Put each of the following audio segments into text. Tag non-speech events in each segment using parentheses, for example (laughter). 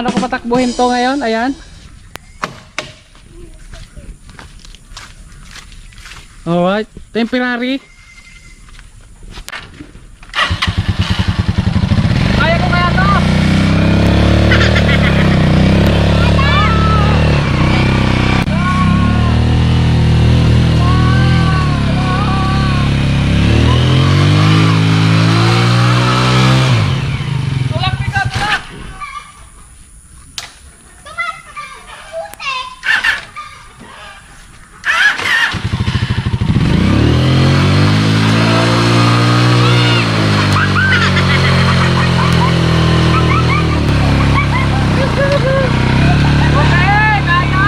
paano ko patakbuhin to ngayon? Ayan. Alright. Temporary. Kaya ko kaya to? Tulak pick up na! Okay, kaya!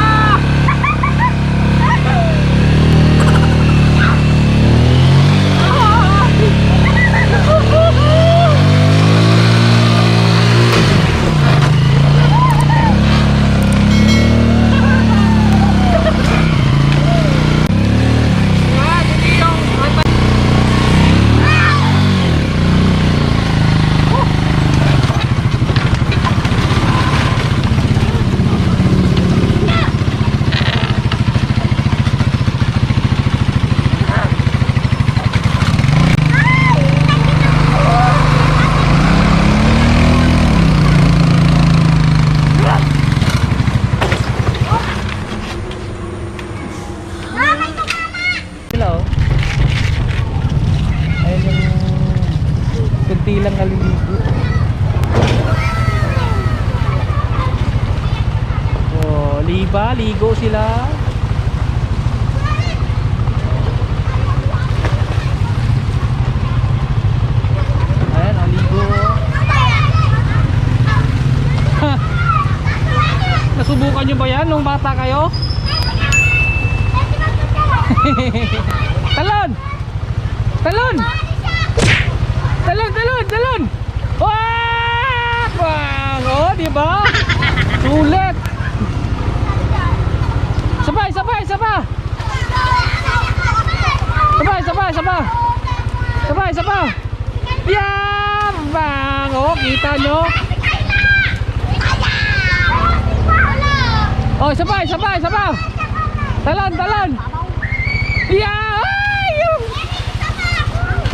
Sila oh. Ayan yung kunti lang naliligo. Oh, liba, ligo sila. Ayan, oh, ligo. Ha! (laughs) Nasubukan nyo ba yan nung bata kayo? (laughs) Talon! Talon! Talon, talon, talon! Wah! Bang! Oh, di ba? Sulit! Sabay, sabay, sabay! Sabay, sabay, sabay! Sabay, sabay! Yan! Bang! Oh, kita nyo? Oh, sabay, sabay, sabay! Talon, talon! Yeah! Ay!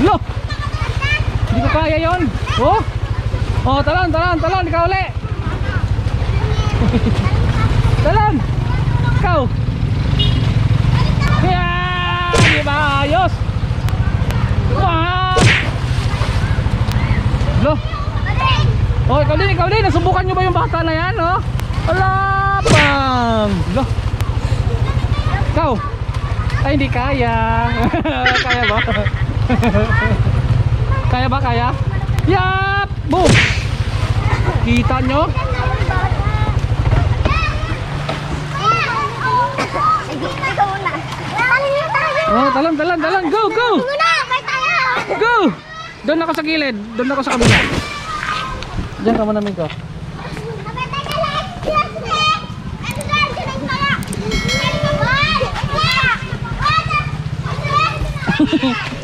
Lo! Hindi ko kaya yon. Oh! Oh, talon, talon, talon, ikaw uli. (laughs) talon! Ikaw! Yeah! Di ba ayos? Wow! Lo! Oh, ikaw din, ikaw din. Nasubukan nyo ba yung bata na yan, oh? Wala! Bang! Lo! Ikaw! Ay, hindi kaya. (laughs) kaya ba? (laughs) kaya ba, kaya? Yap! Boom! Kita nyo? Oh, talon, talon, talon. Go, go! Go! Doon ako sa gilid. Doon ako sa kabila. Diyan ka muna, Miko.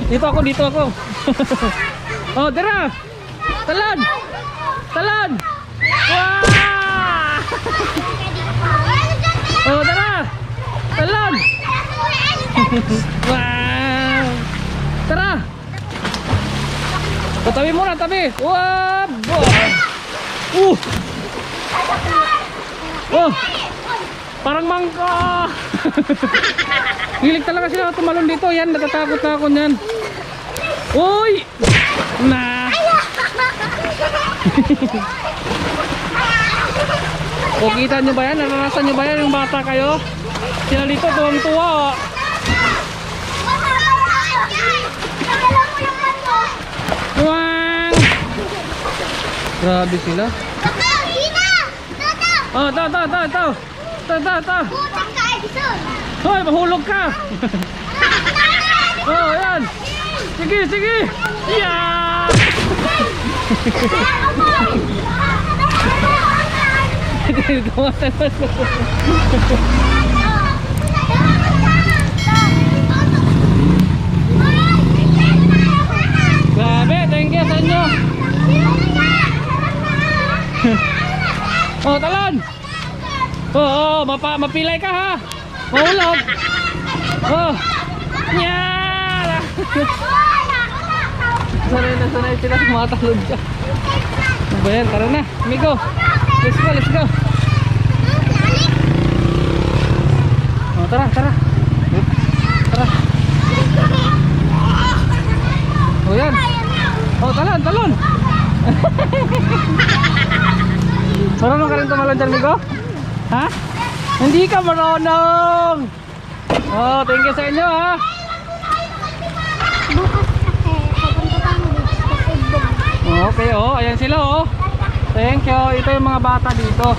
Dito ako, dito ako. (laughs) oh, dira! Talon! Talon! Wah! Oh, dara! Talon! Wow! Tara! O, (laughs) tabi muna, tabi! Wah! Uh! Oh! Parang mangga! (laughs) Hilig talaga sila tumalon dito. Yan, natatakot na ako niyan. Uy! Na! (laughs) o, kita nyo ba yan? Naranasan nyo ba yan yung bata kayo? Sila dito, tuwang-tuwa. oh. Tuwang! Grabe sila. Oh, ito, ito, ito, Ito, ito, ito. Hoy, mahulog ka. Oh, yan. Sige, sige. Yeah! Grabe, thank you sa inyo. Oh, talon. Oo, oh, mapa mapilay ka ha. Mahulog. Oh. Nya! sanay na sanay sila tumatalon siya. Ano ba yan? Tara na, amigo. Let's go, let's go. Oh, tara, tara. Tara. Oh, yan. Oh, talon, talon. Marunong ka rin tumalon dyan, amigo? Ha? Hindi ka marunong! Oh, thank you sa inyo, ha? Okay, oh, ayan sila, oh. Thank you. Ito yung mga bata dito.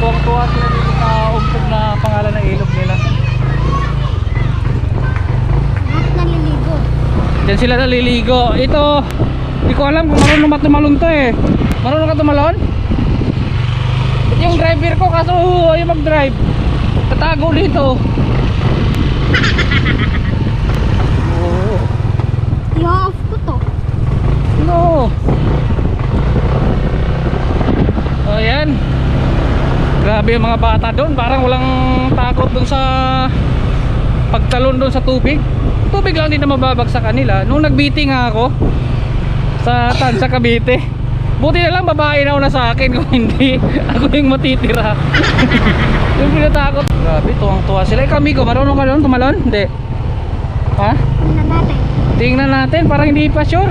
Tuwang-tuwa sila dito sa umpog na pangalan ng ilog nila. Lahat. Diyan sila naliligo. Ito, hindi ko alam kung marunong ba to eh. Marunong ka tumalon? Yung driver ko kaso uh, ayaw mag-drive. Katago dito. (laughs) I-off ko to. no. Oh, yan. Grabe yung mga bata doon. Parang walang takot doon sa pagtalon doon sa tubig. Tubig lang din na mababag sa kanila. Nung nag-meeting nga ako sa Tansa Cavite. Buti na lang babae na una sa akin kung hindi (laughs) ako yung matitira. (laughs) yung pinatakot. Grabe, tuwang-tuwa sila. Ikaw, amigo, marunong ka doon tumalon? Hindi. Ha? Una natin. Tingnan natin, parang hindi pa sure.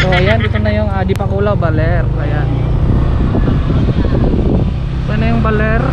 So ayan, dito na yung Adi Pakulaw Baler. Ayan. Ito na yung Baler.